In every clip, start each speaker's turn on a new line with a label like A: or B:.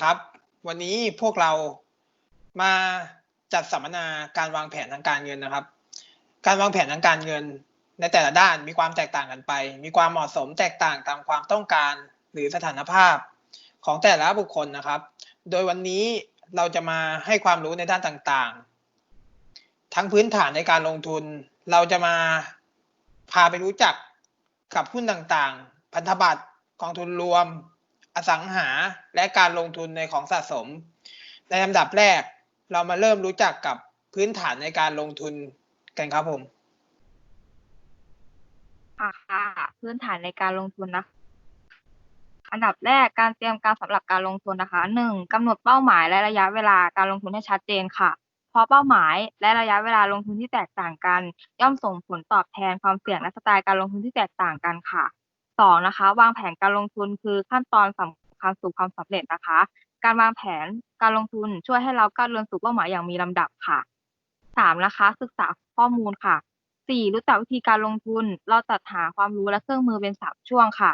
A: ครับ วันนี้พวกเรามาจัดสัมมนาการวางแผนทางการเงินนะครับ การวางแผนทางการเงิน ในแต่ละด้านมีความแตกต่างกันไป มีความเหมาะสมแตกต่างตามความต้องการหรือสถานภาพของแต่ละบุคคลนะครับ โดยวันนี้เราจะมาให้ความรู้ในด้านต่างๆ ทั้งพื้นฐานในการลงทุน เราจะมาพาไปรู้จักกับหุ้นต่างๆ พันธบัตรกองทุนรวม อสังหาและการลงทุนในของสะสม ในลำดับแรกเรามาเริ่มรู้จักกับพื้นฐานในการลงทุนกันครับผม
B: ค่ะพื้นฐานในการลงทุนนะอันดับแรกการเตรียมการสำหรับการลงทุนนะคะหนึ่งกำหนดเป้าหมายและระยะเวลาการลงทุนให้ชัดเจนค่ะ เพราะเป้าหมายและระยะเวลาลงทุนที่แตกต่างกัน ย่อมส่งผลตอบแทนความเสี่ยงและสไตล์การลงทุนที่แตกต่างกันค่ะ สองนะคะ วางแผนการลงทุนคือขั้นตอนสำคัญสู่ความสำเร็จนะคะ การวางแผนการลงทุนช่วยให้เราก้าวเดินสู่เป้าหมายอย่างมีลำดับค่ะสามนะคะ ศึกษาข้อมูลค่ะสี่รู้จักวิธีการลงทุน เราจัดหาความรู้และเครื่องมือเป็นสามช่วงค่ะ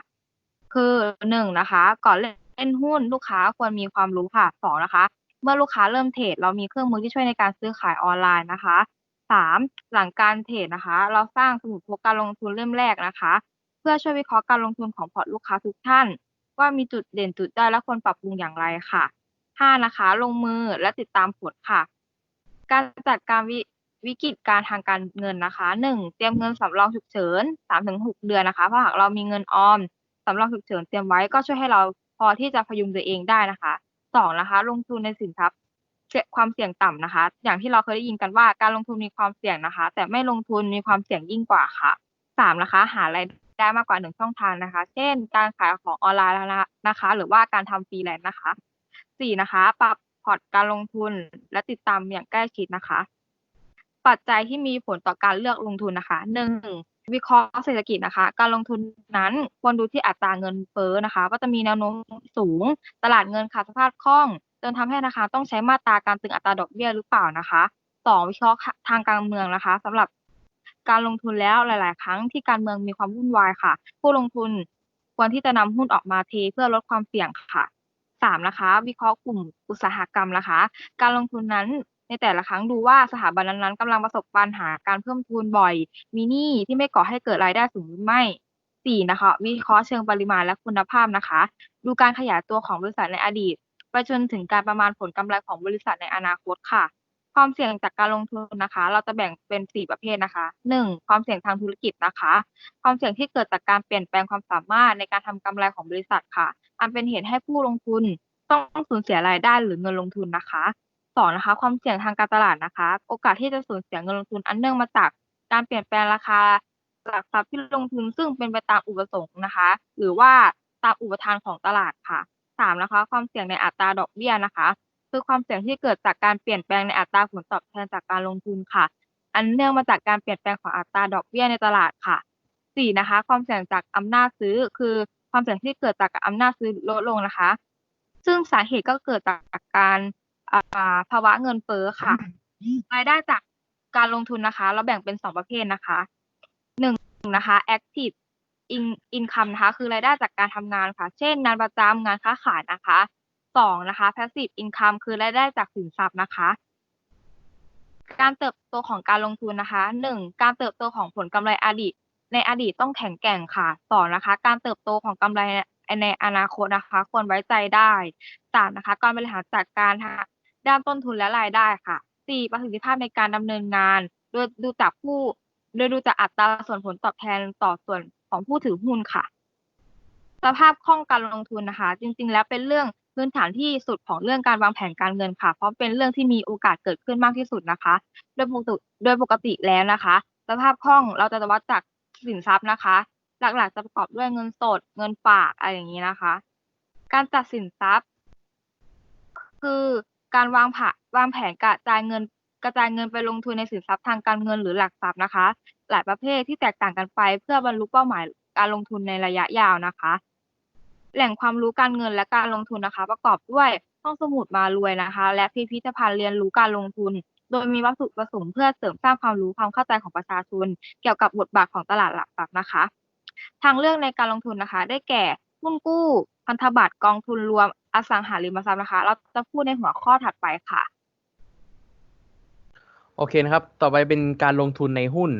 B: คือหนึ่งนะคะ ก่อนเล่นหุ้นลูกค้าควรมีความรู้ค่ะสองนะคะ เมื่อลูกค้าเริ่มเทรดเรามีเครื่องมือที่ช่วยในการซื้อขายออนไลน์นะคะสามหลังการเทรดนะคะ เราสร้างสมุดพกการลงทุนเล่มแรกนะคะ เพื่อช่วยวิเคราะห์การลงทุนของพอร์ตลูกค้าทุกท่าน ว่ามีจุดเด่นจุดด้อยและควรปรับปรุงอย่างไรค่ะห้านะคะ ลงมือและติดตามผลค่ะ การจัดการวิวิกฤตการทางการเงินนะคะหนึ่งเตรียมเงินสำรองฉุกเฉินสามถึงหกเดือนนะคะ เพราะหากเรามีเงินออมสำรองฉุกเฉินเตรียมไว้ก็ช่วยให้เราพอที่จะพยุงตัวเองได้นะคะสองนะคะ ลงทุนในสินทรัพย์ความเสี่ยงต่ำนะคะ อย่างที่เราเคยได้ยินกันว่าการลงทุนมีความเสี่ยงนะคะ แต่ไม่ลงทุนมีความเสี่ยงยิ่งกว่าค่ะสามนะคะ หาราย ได้มากกว่าหนึ่งช่องทางนะคะ เช่น การขายของออนไลน์นะคะ หรือว่าการทำฟรีแลนซ์นะคะสี่นะคะปรับพอร์ตการลงทุนและติดตามอย่างใกล้ชิดนะคะ ปัจจัยที่มีผลต่อการเลือกลงทุนนะคะหนึ่งวิเคราะห์เศรษฐกิจนะคะ การลงทุนนั้นควรดูที่อัตราเงินเฟ้อนะคะ ว่าจะมีแนวโน้มสูง ตลาดเงินขาดสภาพคล่องจนทำให้นาคารต้องใช้มาตราการตึงอัตราดอกเบี้ยหรือเปล่านะคะสองวิเคราะห์ทางการเมืองนะคะสำหรับ การลงทุนแล้วหลาย ๆ ครั้งที่การเมืองมีความวุ่นวายค่ะ ผู้ลงทุนควรที่จะนำหุ้นออกมาเทเพื่อลดความเสี่ยงค่ะสามนะคะ วิเคราะห์กลุ่มอุตสาหกรรมนะคะ การลงทุนนั้นในแต่ละครั้งดูว่าสถาบันนั้นๆกำลังประสบปัญหาการเพิ่มทุนบ่อย มีหนี้ที่ไม่ก่อให้เกิดรายได้สูงหรือไม่สี่นะคะ วิเคราะห์เชิงปริมาณและคุณภาพนะคะ ดูการขยายตัวของบริษัทในอดีต ไปจนถึงการประมาณผลกำไรของบริษัทในอนาคตค่ะ ความเสี่ยงจากการลงทุนนะคะ เราจะแบ่งเป็นสี่ประเภทนะคะหนึ่งความเสี่ยงทางธุรกิจนะคะ ความเสี่ยงที่เกิดจากการเปลี่ยนแปลงความสามารถในการทำกำไรของบริษัทค่ะ อันเป็นเหตุให้ผู้ลงทุนต้องสูญเสียรายได้หรือเงินลงทุนนะคะสองนะคะ ความเสี่ยงทางการตลาดนะคะ โอกาสที่จะสูญเสียเงินลงทุนอันเนื่องมาจากการเปลี่ยนแปลงราคาหลักทรัพย์ที่ลงทุนซึ่งเป็นไปตามอุปสงค์นะคะ หรือว่าตามอุปทานของตลาดค่ะสามนะคะ ความเสี่ยงในอัตราดอกเบี้ยนะคะ คือความเสี่ยงที่เกิดจากการเปลี่ยนแปลงในอัตราผลตอบแทนจากการลงทุนค่ะ อันเนื่องมาจากการเปลี่ยนแปลงของอัตราดอกเบี้ยในตลาดค่ะสี่นะคะ ความเสี่ยงจากอำนาจซื้อ คือความเสี่ยงที่เกิดจากอำนาจซื้อลดลงนะคะ ซึ่งสาเหตุก็เกิดจากการภาวะเงินเฟ้อค่ะ รายได้จากการลงทุนนะคะ เราแบ่งเป็นสองประเภทนะคะหนึ่งนะคะ active income นะคะ คือรายได้จากการทำงานค่ะ เช่น งานประจำงานค้าขายนะคะ สองนะคะ passive income คือรายได้จากสินทรัพย์นะคะ การเติบโตของการลงทุนนะคะหนึ่งการเติบโตของผลกำไรอดีต ในอดีตต้องแข็งแกร่งค่ะสองนะคะ การเติบโตของกำไรในอนาคตนะคะ ควรไว้ใจได้สามนะคะ การบริหารจัดการด้านต้นทุนและรายได้ค่ะสี่ประสิทธิภาพในการดำเนินงาน โดยดูจากผู้โดยดูจากอัตราส่วนผลตอบแทนต่อส่วนของผู้ถือหุ้นค่ะ สภาพคล่องการลงทุนนะคะ จริง ๆ แล้วเป็นเรื่อง พื้นฐานที่สุดของเรื่องการวางแผนการเงินค่ะ เพราะเป็นเรื่องที่มีโอกาสเกิดขึ้นมากที่สุดนะคะ โดยปกติโดยปกติแล้วนะคะ สภาพคล่องเราจะวัดจากสินทรัพย์นะคะ หลักๆ จะประกอบด้วยเงินสด เงินฝากอะไรอย่างนี้นะคะ การจัดสินทรัพย์ คือการวางผัวางแผนกระจายเงินกระจายเงินไปลงทุนในสินทรัพย์ทางการเงินหรือหลักทรัพย์นะคะ หลายประเภทที่แตกต่างกันไปเพื่อบรรลุเป้าหมายการลงทุนในระยะยาวนะคะ แหล่งความรู้การเงินและการลงทุนนะคะ ประกอบด้วยห้องสมุดมารวยนะคะ และพิพิธภัณฑ์เรียนรู้การลงทุน โดยมีวัตถุประสงค์เพื่อเสริมสร้างความรู้ความเข้าใจของประชาชน เกี่ยวกับบทบาทของตลาดหลักทรัพย์นะคะ ทางเลือกในการลงทุนนะคะ ได้แก่หุ้นกู้ พันธบัตรกองทุนรวมอสังหาริมทรัพย์นะคะ เราจะพูดในหัวข้อถัดไปค่ะ
C: โอเคนะครับ ต่อไปเป็นการลงทุนในหุ้น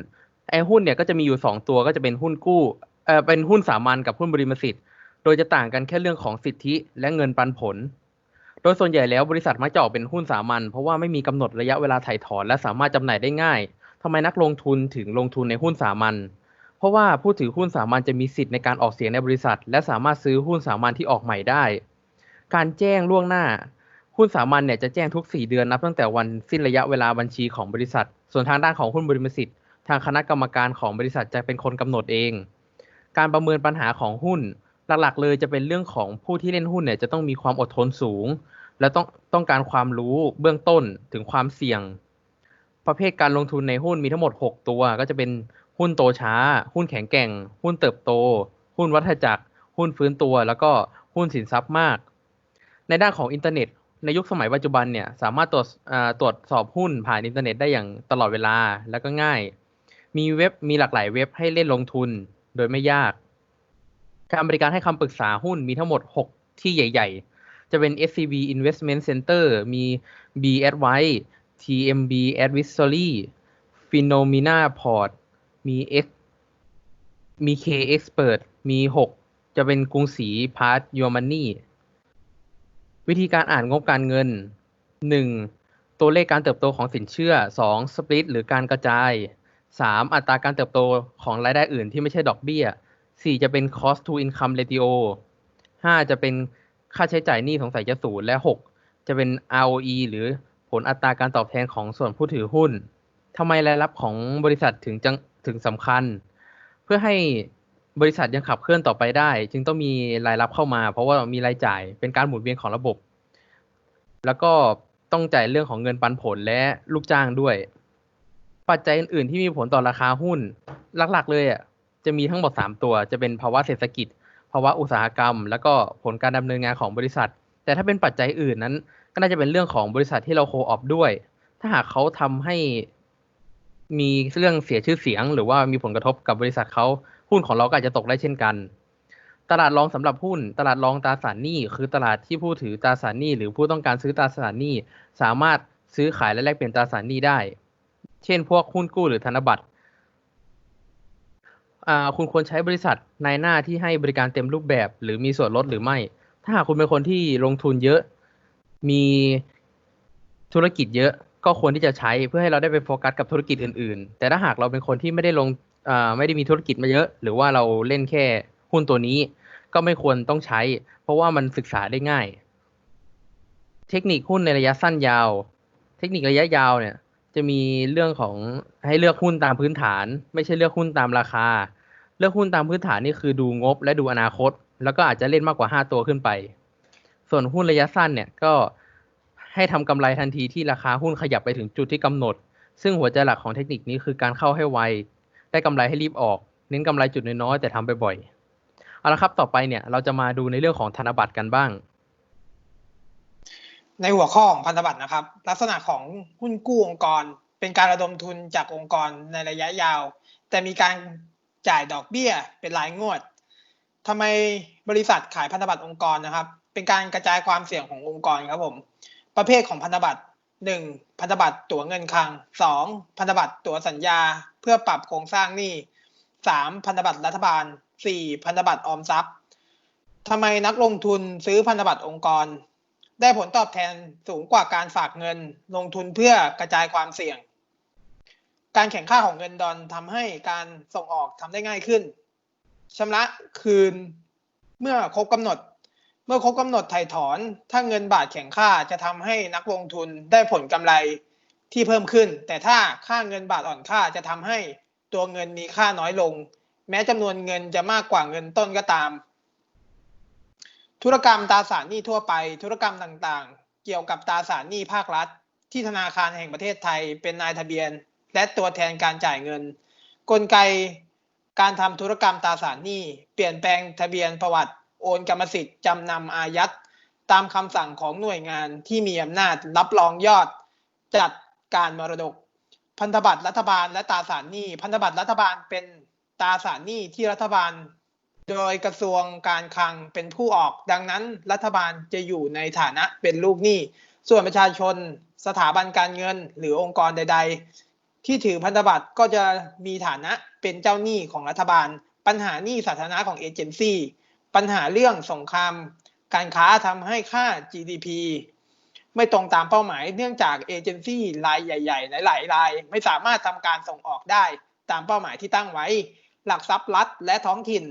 C: ไอ้หุ้นเนี่ยก็จะมีอยู่สองตัวก็จะเป็นหุ้นกู้เอ่อเป็นหุ้นสามัญกับหุ้นบริมสิทธิ์ ดยจะต่างกันแค่เรื่องของสิทธิและเงินปันผล โดยส่วนใหญ่แล้วบริษัทมักจะออกเป็นหุ้นสามัญเพราะว่าไม่มีกำหนดระยะเวลาถ่ายถอน และสามารถจำหน่ายได้ง่ายทำไมนักลงทุนถึงลงทุนในหุ้นสามัญ เพราะว่าผู้ถือหุ้นสามัญจะมีสิทธิ์ในการออกเสียงในบริษัท และสามารถซื้อหุ้นสามัญที่ออกใหม่ได้ การแจ้งล่วงหน้า หุ้นสามัญเนี่ยจะแจ้งทุก 4 เดือนนับตั้งแต่วันสิ้นระยะเวลาบัญชีของบริษัท ส่วนทางด้านของหุ้นบริมสิทธิ์ทางคณะกรรมการของบริษัทจะเป็นคนกำหนดเอง การประเมินปัญหาของหุ้น หลักๆ เลยจะเป็นเรื่องของผู้ที่เล่นหุ้นเนี่ยจะต้องมีความอดทนสูง และต้องต้องการความรู้เบื้องต้นถึงความเสี่ยง ประเภทการลงทุนในหุ้นมีทั้งหมด 6 ตัว ก็จะเป็นหุ้นโตช้า หุ้นแข็งแกร่ง หุ้นเติบโต หุ้นวัฏจักร หุ้นฟื้นตัว แล้วก็หุ้นสินทรัพย์มาก ในด้านของอินเทอร์เน็ต ในยุคสมัยปัจจุบันเนี่ยสามารถตรวจตรวจสอบหุ้นผ่านอินเทอร์เน็ตได้อย่างตลอดเวลาแล้วก็ง่าย มีเว็บมีหลากหลายเว็บให้เล่นลงทุนโดยไม่ยาก การบริการให้คำปรึกษาหุ้นมีทั้งหมด 6 ที่ใหญ่ ๆ จะเป็น SCB Investment Center มี B Advice TMB Advisory Phenomena Port มี X มี K Expert มี 6 จะเป็นกรุงศรีพาร์ท Your Money วิธีการอ่านงบการเงิน 1. ตัวเลขการเติบโตของสินเชื่อ 2. สปลิตหรือการกระจาย 3. อัตราการเติบโตของรายได้อื่นที่ไม่ใช่ดอกเบี้ย 4. จะเป็น cost to income ratio 5. จะเป็นค่าใช้จ่ายหนี้สงสัยจะศูนย์และ 6. จะเป็น ROE หรือผลอัตราการตอบแทนของส่วนผู้ถือหุ้นทำไมรายรับของบริษัทถึงจังถึงสำคัญ เพื่อให้บริษัทยังขับเคลื่อนต่อไปได้ จึงต้องมีรายรับเข้ามา เพราะว่ามีรายจ่ายเป็นการหมุนเวียนของระบบ แล้วก็ต้องจ่ายเรื่องของเงินปันผลและลูกจ้างด้วย ปัจจัยอื่นๆที่มีผลต่อราคาหุ้น หลักๆ เลยอะ จะมีทั้งหมด 3 ตัว จะเป็นภาวะเศรษฐกิจ ภาวะอุตสาหกรรม แล้วก็ผลการดำเนินงานของบริษัท แต่ถ้าเป็นปัจจัยอื่นนั้น ก็น่าจะเป็นเรื่องของบริษัทที่เราโคออฟด้วย ถ้าหากเขาทำให้มีเรื่องเสียชื่อเสียง หรือว่ามีผลกระทบกับบริษัทเขาหุ้นของเราก็อาจจะตกได้เช่นกัน ตลาดรองสำหรับหุ้น ตลาดรองตราสารหนี้ คือตลาดที่ผู้ถือตราสารหนี้ หรือผู้ต้องการซื้อตราสารหนี้ สามารถซื้อขายและแลกเปลี่ยนตราสารหนี้ได้ เช่น พวกหุ้นกู้หรือธนบัตร คุณควรใช้บริษัทนายหน้าที่ให้บริการเต็มรูปแบบ หรือมีส่วนลดหรือไม่ ถ้าหากคุณเป็นคนที่ลงทุนเยอะ มีธุรกิจเยอะก็ควรที่จะใช้เพื่อให้เราได้ไปโฟกัสกับธุรกิจอื่น ๆ แต่ถ้าหากเราเป็นคนที่ไม่ได้ลงอ่าไม่ได้มีธุรกิจมาเยอะ หรือว่าเราเล่นแค่หุ้นตัวนี้ ก็ไม่ควรต้องใช้ เพราะว่ามันศึกษาได้ง่าย เทคนิคหุ้นในระยะสั้นยาว เทคนิคระยะยาวเนี่ย จะมีเรื่องของให้เลือกหุ้นตามพื้นฐาน ไม่ใช่เลือกหุ้นตามราคา เลือกหุ้นตามพื้นฐานนี่คือดูงบและดูอนาคต แล้วก็อาจจะเล่นมากกว่า 5 ตัวขึ้นไป ส่วนหุ้นระยะสั้นเนี่ยก็ให้ทำกำไรทันทีที่ราคาหุ้นขยับไปถึงจุดที่กำหนด ซึ่งหัวใจหลักของเทคนิคนี้คือการเข้าให้ไว ได้กำไรให้รีบออก เน้นกำไรจุดน้อยๆแต่ทำบ่อยๆเอาละครับต่อไปเนี่ยเราจะมาดูในเรื่องของธนบัตรกันบ้าง
A: ในหัวข้อของพันธบัตรนะครับ ลักษณะของหุ้นกู้องค์กร เป็นการระดมทุนจากองค์กรในระยะยาว แต่มีการ จ่ายดอกเบี้ยเป็นรายงวดทำไมบริษัทขายพันธบัตรองค์กรนะครับ เป็นการกระจายความเสี่ยงขององค์กรครับผม ประเภทของพันธบัตร 1. พันธบัตรตั๋วเงินคลัง 2. พันธบัตรตั๋วสัญญา เพื่อปรับโครงสร้างหนี้ 3. พันธบัตรรัฐบาล 4. พันธบัตรออมทรัพย์ทำไมนักลงทุนซื้อพันธบัตรองค์กร ได้ผลตอบแทนสูงกว่าการฝากเงิน ลงทุนเพื่อกระจายความเสี่ยง การแข่งข้าของเงินดอลทำให้การส่งออกทำได้ง่ายขึ้นชำระคืนเมื่อครบกำหนด เมื่อครบกำหนดถ่ายถอน ถ้าเงินบาทแข็งค่าจะทำให้นักลงทุนได้ผลกำไรที่เพิ่มขึ้น แต่ถ้าค่าเงินบาทอ่อนค่าจะทำให้ตัวเงินมีค่าน้อยลง แม้จำนวนเงินจะมากกว่าเงินต้นก็ตาม ธุรกรรมตราสารหนี้ทั่วไป ธุรกรรมต่างๆ เกี่ยวกับตราสารหนี้ภาครัฐ ที่ธนาคารแห่งประเทศไทยเป็นนายทะเบียน และตัวแทนการจ่ายเงิน กลไกการทำธุรกรรมตราสารหนี้ เปลี่ยนแปลงทะเบียนประวัติ โอนกรรมสิทธิ์จำนำอายัด ตามคำสั่งของหน่วยงานที่มีอำนาจรับรองยอด จัดการมรดก พันธบัตรรัฐบาลและตราสารหนี้ พันธบัตรรัฐบาลเป็นตราสารหนี้ที่รัฐบาล โดยกระทรวงการคลังเป็นผู้ออก ดังนั้นรัฐบาลจะอยู่ในฐานะเป็นลูกหนี้ ส่วนประชาชน สถาบันการเงิน หรือองค์กรใด ๆ ที่ถือพันธบัตรก็จะมีฐานะเป็นเจ้าหนี้ของรัฐบาล ปัญหาหนี้สาธารณะของเอเจนซี่ปัญหาเรื่องสงครามการค้าทำให้ค่า GDP ไม่ตรงตามเป้าหมาย เนื่องจากเอเจนซี่รายใหญ่ๆ หลายๆราย ไม่สามารถทำการส่งออกได้ตามเป้าหมายที่ตั้งไว้ หลักทรัพย์รัฐและท้องถิ่น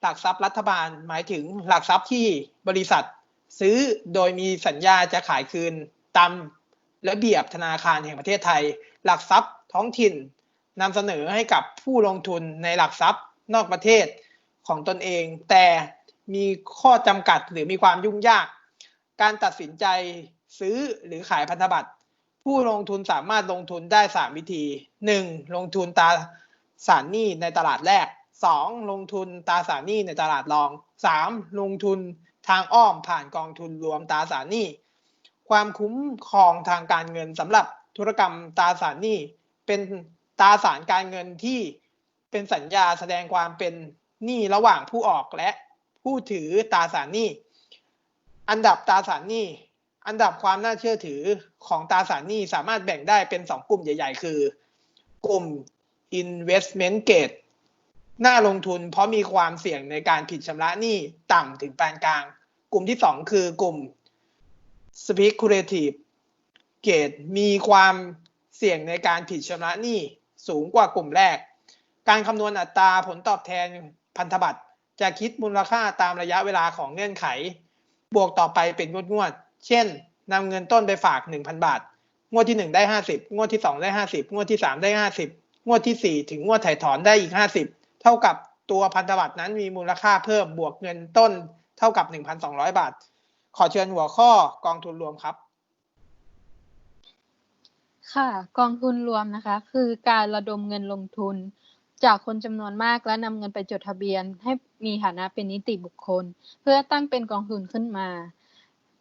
A: หลักทรัพย์รัฐบาลหมายถึงหลักทรัพย์ที่บริษัท ซื้อโดยมีสัญญาจะขายคืนตามระเบียบธนาคารแห่งประเทศไทย หลักทรัพย์ ท้องถิ่นนำเสนอให้กับผู้ลงทุนในหลักทรัพย์นอกประเทศของตนเอง แต่มีข้อจำกัดหรือมีความยุ่งยาก การตัดสินใจซื้อหรือขายพันธบัตรผู้ลงทุนสามารถลงทุนได้ 3 วิธี 1. ลงทุนตราสารหนี้ในตลาดแรก 2. ลงทุนตราสารหนี้ในตลาดรอง 3. ลงทุนทางอ้อมผ่านกองทุนรวมตราสารหนี้ ความคุ้มครองทางการเงินสำหรับธุรกรรมตราสารหนี้ เป็นตราสารการเงินที่เป็นสัญญาแสดงความเป็นหนี้ระหว่างผู้ออกและผู้ถือตราสารหนี้ อันดับตราสารหนี้ อันดับความน่าเชื่อถือของตราสารหนี้สามารถแบ่งได้เป็น 2 กลุ่มใหญ่ ๆ คือ กลุ่ม investment grade น่าลงทุนเพราะมีความเสี่ยงในการผิดชำระหนี้ต่ำถึงปานกลาง กลุ่มที่ 2 คือกลุ่ม speculative grade มีความ เสี่ยงในการผิดชำระหนี้สูงกว่ากลุ่มแรก การคำนวณอัตราผลตอบแทนพันธบัตรจะคิดมูลค่าตามระยะเวลาของเงื่อนไข บวกต่อไปเป็นงวดๆ เช่นนำเงินต้นไปฝาก 1,000 บาท งวดที่ 1 ได้ 50 งวดที่ 2 ได้ 50 งวดที่ 3 ได้ 50 งวดที่ 4 ถึงงวดถ่ายถอนได้อีก 50 เท่ากับตัวพันธบัตรนั้นมีมูลค่าเพิ่มบวกเงินต้นเท่ากับ 1,200 บาท ขอเชิญหัวข้อกองทุนรวมครับ
D: ค่ะ กองทุนรวมนะคะ คือการระดมเงินลงทุน จากคนจำนวนมากและนำเงินไปจดทะเบียน ให้มีฐานะเป็นนิติบุคคล เพื่อตั้งเป็นกองทุนขึ้นมา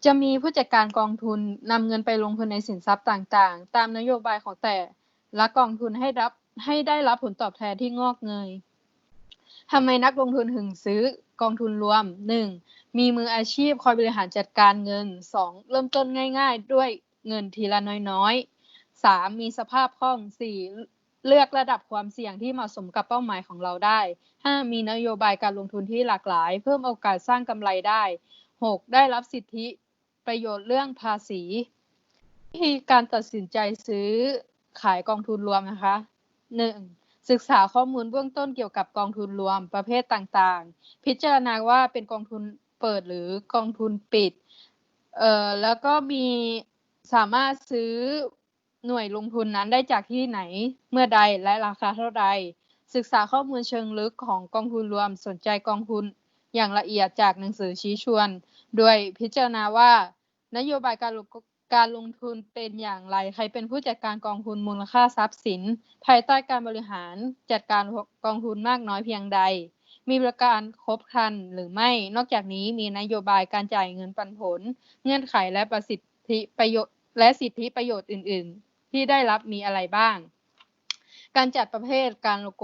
D: จะมีผู้จัดการกองทุนนำเงินไปลงทุนในสินทรัพย์ต่างๆ ตามนโยบายของแต่ละกองทุนให้รับให้ได้รับผลตอบแทนที่งอกเงยทำไมนักลงทุนถึงซื้อกองทุนรวม 1. มีมืออาชีพคอยบริหารจัดการเงิน 2. เริ่มต้นง่าย ๆ ด้วยเงินทีละน้อยๆ 3. มีสภาพคล่อง 4. เลือกระดับความเสี่ยงที่เหมาะสมกับเป้าหมายของเราได้ 5. มีนโยบายการลงทุนที่หลากหลาย เพิ่มโอกาสสร้างกำไรได้ 6. ได้รับสิทธิประโยชน์เรื่องภาษี วิธีการตัดสินใจซื้อขายกองทุนรวมนะคะ 1. ศึกษาข้อมูลเบื้องต้นเกี่ยวกับกองทุนรวมประเภทต่างๆ พิจารณาว่าเป็นกองทุนเปิดหรือกองทุนปิด เอ่อแล้วก็มีสามารถซื้อ หน่วยลงทุนนั้นได้จากที่ไหน เมื่อใดและราคาเท่าใด ศึกษาข้อมูลเชิงลึกของกองทุนรวมสนใจกองทุน อย่างละเอียดจากหนังสือชี้ชวน โดยพิจารณาว่า นโยบายการลงการลงทุนเป็นอย่างไร ใครเป็นผู้จัดการกองทุนมูลค่าทรัพย์สิน ภายใต้การบริหารจัดการกองทุนมากน้อยเพียงใด มีบริการครบครันหรือไม่ นอกจากนี้มีนโยบายการจ่ายเงินปันผล เงื่อนไขและประสิทธิประโยชน์และสิทธิประโยชน์อื่น ๆ ที่ได้รับมีอะไรบ้าง การจัดประเภทการลง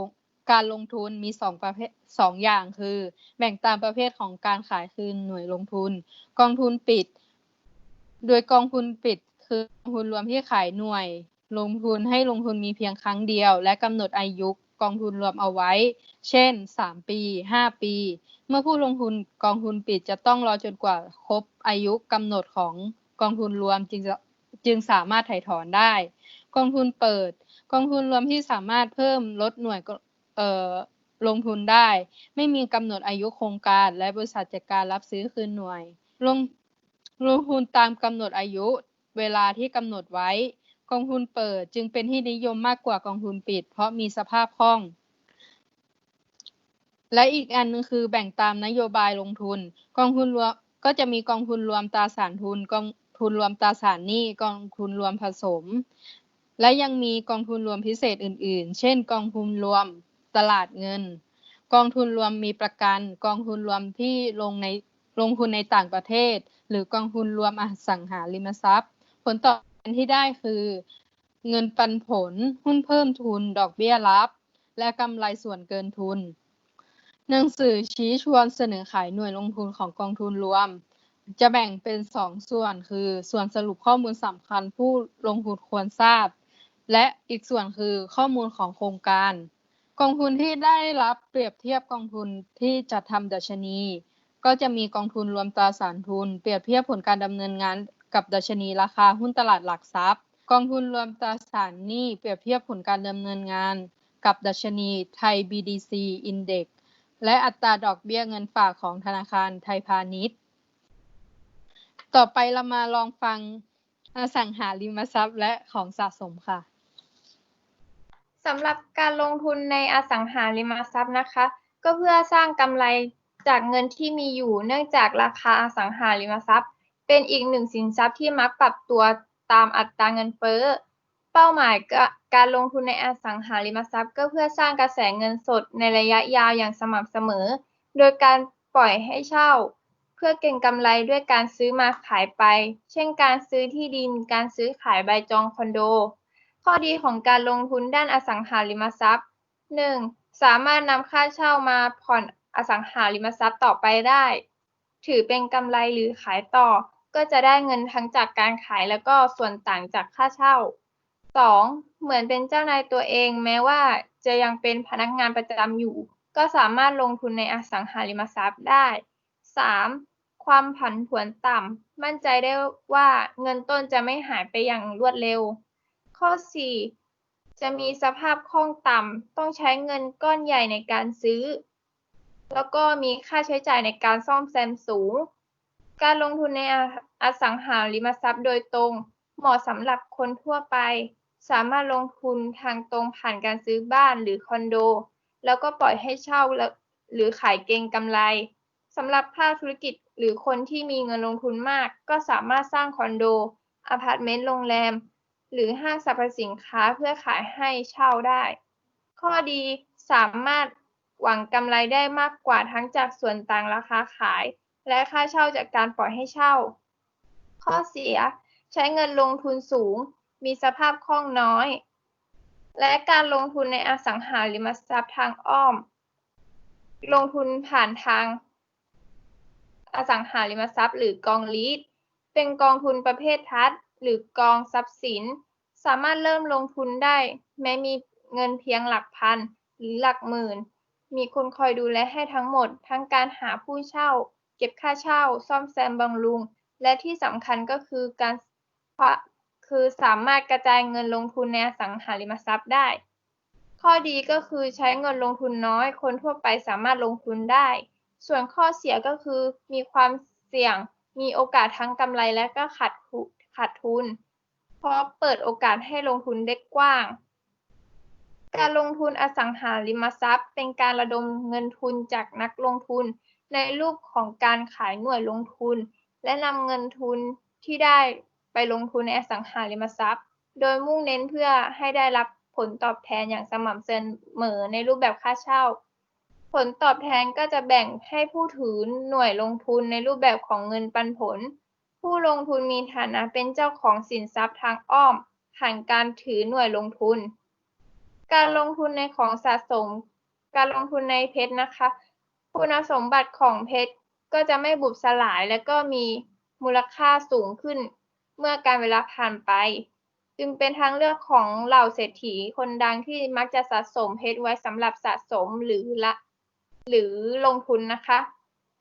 D: การลงทุนมีสองประเภทสองอย่างคือ แบ่งตามประเภทของการขายคืนหน่วยลงทุน กองทุนปิด โดยกองทุนปิดคือกองทุนรวมที่ขายหน่วย ลงทุนให้ลงทุนมีเพียงครั้งเดียว และกำหนดอายุกองทุนรวมเอาไว้ เช่น 3 ปี 5 ปี เมื่อผู้ลงทุนกองทุนปิดจะต้องรอจนกว่าครบอายุกำหนดของกองทุนรวมจึงจะ จึงสามารถถ่ายถอนได้ กองทุนเปิด กองทุนรวมที่สามารถเพิ่มลดหน่วยเอ่อลงทุนได้ ไม่มีกำหนดอายุโครงการ และบริษัทจัดการรับซื้อคืนหน่วย ลงลงทุนตามกำหนดอายุเวลาที่กำหนดไว้ กองทุนเปิดจึงเป็นที่นิยมมากกว่ากองทุนปิด เพราะมีสภาพคล่อง และอีกอันนึงคือแบ่งตามนโยบายลงทุน กองทุนรวมก็จะมีกองทุนรวมตราสารทุนกอง ทุนรวมตราสารหนี้กองทุนรวมผสม และยังมีกองทุนรวมพิเศษอื่น ๆ เช่น กองทุนรวมตลาดเงิน กองทุนรวมมีประกัน กองทุนรวมที่ลงในลงทุนในต่างประเทศ หรือกองทุนรวมอสังหาริมทรัพย์ ผลตอบแทนที่ได้คือ เงินปันผลหุ้นเพิ่มทุน ดอกเบี้ยรับ และกำไรส่วนเกินทุนหนังสือชี้ชวนเสนอขายหน่วยลงทุนของกองทุนรวม จะแบ่งเป็นสองส่วนคือ ส่วนสรุปข้อมูลสำคัญผู้ลงทุนควรทราบ และอีกส่วนคือข้อมูลของโครงการ กองทุนที่ได้รับเปรียบเทียบกองทุนที่จัดทำดัชนี ก็จะมีกองทุนรวมตราสารทุน เปรียบเทียบผลการดำเนินงานกับดัชนีราคาหุ้นตลาดหลักทรัพย์ กองทุนรวมตราสารหนี้เปรียบเทียบผลการดำเนินงาน กับดัชนีไทย BDC Index และอัตราดอกเบี้ยเงินฝากของธนาคารไทยพาณิชย์ ต่อไปเรามาลองฟังอสังหาริมทรัพย์และของสะสมค่ะ
E: สำหรับการลงทุนในอสังหาริมทรัพย์นะคะ ก็เพื่อสร้างกำไรจากเงินที่มีอยู่ เนื่องจากราคาอสังหาริมทรัพย์ เป็นอีกหนึ่งสินทรัพย์ที่มักปรับตัวตามอัตราเงินเฟ้อ เป้าหมายการลงทุนในอสังหาริมทรัพย์ ก็เพื่อสร้างกระแสเงินสดในระยะยาวอย่างสม่ำเสมอ โดยการปล่อยให้เช่า พื่อเก็งกำไรด้วยการซื้อมาขายไป เช่นการซื้อที่ดิน การซื้อขายใบจองคอนโด ข้อดีของการลงทุนด้านอสังหาริมทรัพย์ 1. สามารถนำค่าเช่ามาผ่อนอสังหาริมทรัพย์ต่อไปได้ ถือเป็นกำไรหรือขายต่อ ก็จะได้เงินทั้งจากการขายแล้วก็ส่วนต่างจากค่าเช่า 2. เหมือนเป็นเจ้านายตัวเองแม้ว่าจะยังเป็นพนักงานประจำอยู่ ก็สามารถลงทุนในอสังหาริมทรัพย์ได้ 3. ความผันผวนต่ำ มั่นใจได้ว่าเงินต้นจะไม่หายไปอย่างรวดเร็ว ข้อ 4. จะมีสภาพคล่องต่ำ ต้องใช้เงินก้อนใหญ่ในการซื้อ แล้วก็มีค่าใช้จ่ายในการซ่อมแซมสูง การลงทุนในอสังหาริมทรัพย์โดยตรง เหมาะสำหรับคนทั่วไป สามารถลงทุนทางตรงผ่านการซื้อบ้านหรือคอนโด แล้วก็ปล่อยให้เช่าหรือขายเก็งกำไร สำหรับภาคธุรกิจหรือคนที่มีเงินลงทุนมาก ก็สามารถสร้างคอนโดอพาร์ตเมนต์โรงแรม หรือห้างสรรพสินค้าเพื่อขายให้เช่าได้ ข้อดีสามารถหวังกำไรได้มากกว่าทั้งจากส่วนต่างราคาขาย และค่าเช่าจากการปล่อยให้เช่า ข้อเสียใช้เงินลงทุนสูง มีสภาพคล่องน้อย และการลงทุนในอสังหาริมทรัพย์ทางอ้อม ลงทุนผ่านทาง อสังหาริมทรัพย์ หรือกองลีดเป็นกองทุนประเภททัดหรือกองทรัพย์สิน สามารถเริ่มลงทุนได้ แม้มีเงินเพียงหลักพัน หรือหลักหมื่น มีคนคอยดูแลให้ทั้งหมด ทั้งการหาผู้เช่า เก็บค่าเช่า ซ่อมแซมบำรุง และที่สำคัญก็คือการคือสามารถกระจายเงินลงทุนในอสังหาริมทรัพย์ได้ ข้อดีก็คือใช้เงินลงทุนน้อย คนทั่วไปสามารถลงทุนได้ ส่วนข้อเสียก็คือมีความเสี่ยง มีโอกาสทั้งกำไรและก็ขาดขาดทุน เพราะเปิดโอกาสให้ลงทุนได้กว้าง การลงทุนอสังหาริมทรัพย์ เป็นการระดมเงินทุนจากนักลงทุน ในรูปของการขายหน่วยลงทุน และนำเงินทุนที่ได้ไปลงทุนในอสังหาริมทรัพย์ โดยมุ่งเน้นเพื่อให้ได้รับผลตอบแทนอย่างสม่ำเสมอในรูปแบบค่าเช่า ผลตอบแทนก็จะแบ่งให้ผู้ถือหน่วยลงทุนในรูปแบบของเงินปันผล ผู้ลงทุนมีฐานะเป็นเจ้าของสินทรัพย์ทางอ้อมผ่านการถือหน่วยลงทุน การลงทุนในของสะสม การลงทุนในเพชรนะคะ คุณสมบัติของเพชรก็จะไม่บุบสลายและก็มีมูลค่าสูงขึ้น เมื่อการเวลาผ่านไป จึงเป็นทางเลือกของเหล่าเศรษฐีคนดังที่มักจะสะสมเพชรไว้สำหรับสะสมหรือละ หรือลงทุนนะคะ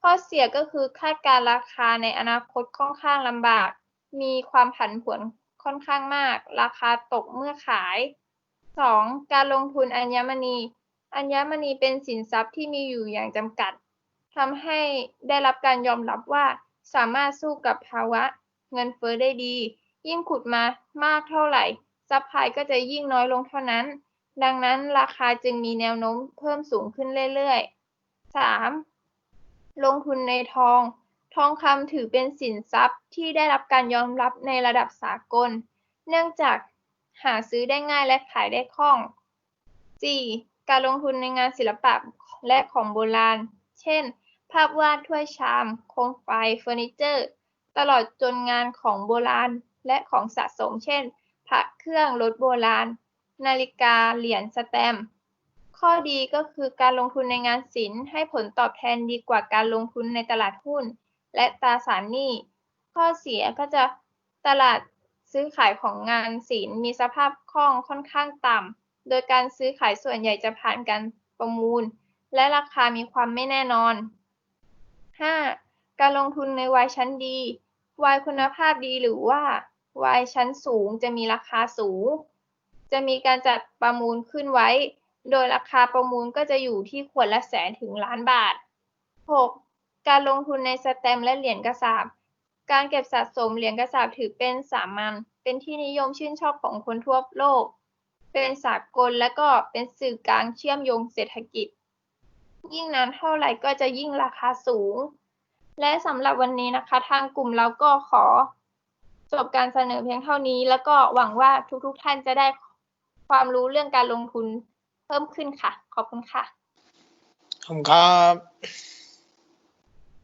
E: ข้อเสียก็คือคาดการราคาในอนาคตค่อนข้างลำบาก มีความผันผวนค่อนข้างมาก ราคาตกเมื่อขาย 2. การลงทุนอัญมณี อัญมณีเป็นสินทรัพย์ที่มีอยู่อย่างจำกัดทำให้ได้รับการยอมรับว่าสามารถสู้กับภาวะเงินเฟ้อได้ดี ยิ่งขุดมามากเท่าไหร่ซัพพลายก็จะยิ่งน้อยลงเท่านั้น ดังนั้นราคาจึงมีแนวโน้มเพิ่มสูงขึ้นเรื่อยๆ 3. ลงทุนในทอง ทองคำถือเป็นสินทรัพย์ที่ได้รับการยอมรับในระดับสากล เนื่องจากหาซื้อได้ง่ายและขายได้คล่อง 4. การลงทุนในงานศิลปะและของโบราณ เช่น ภาพวาดถ้วยชาม โคมไฟ เฟอร์นิเจอร์ ตลอดจนงานของโบราณและของสะสม เช่น พระเครื่องรถโบราณ นาฬิกา เหรียญ สแตมป์ ข้อดีก็คือการลงทุนในงานศิลป์ให้ผลตอบแทนดีกว่าการลงทุนในตลาดหุ้น และตราสารหนี้ ข้อเสียก็จะตลาดซื้อขายของงานศิลป์มีสภาพคล่องค่อนข้างต่ำ โดยการซื้อขายส่วนใหญ่จะผ่านการประมูล และราคามีความไม่แน่นอน 5. การลงทุนในวัยชั้นดีวัยคุณภาพดีหรือว่าวัยชั้นสูงจะมีราคาสูง จะมีการจัดประมูลขึ้นไว้ โดยราคาประมูลก็จะอยู่ที่ขวดละแสนถึงล้านบาท 6. การลงทุนในสแตมและเหรียญกระสาบ การเก็บสะสมเหรียญกระสาบถือเป็นสามัญ เป็นที่นิยมชื่นชอบของคนทั่วโลก เป็นสากลและก็เป็นสื่อกลางเชื่อมโยงเศรษฐกิจ ยิ่งนานเท่าไหร่ก็จะยิ่งราคาสูง และสำหรับวันนี้นะคะ ทางกลุ่มเราก็ขอจบการเสนอเพียงเท่านี้ แล้วก็หวังว่าทุกๆท่านจะได้ความรู้เรื่องการลงทุน เพิ่มขึ้นค่ะ ขอบคุณค่ะ
A: ขอบคุณครับ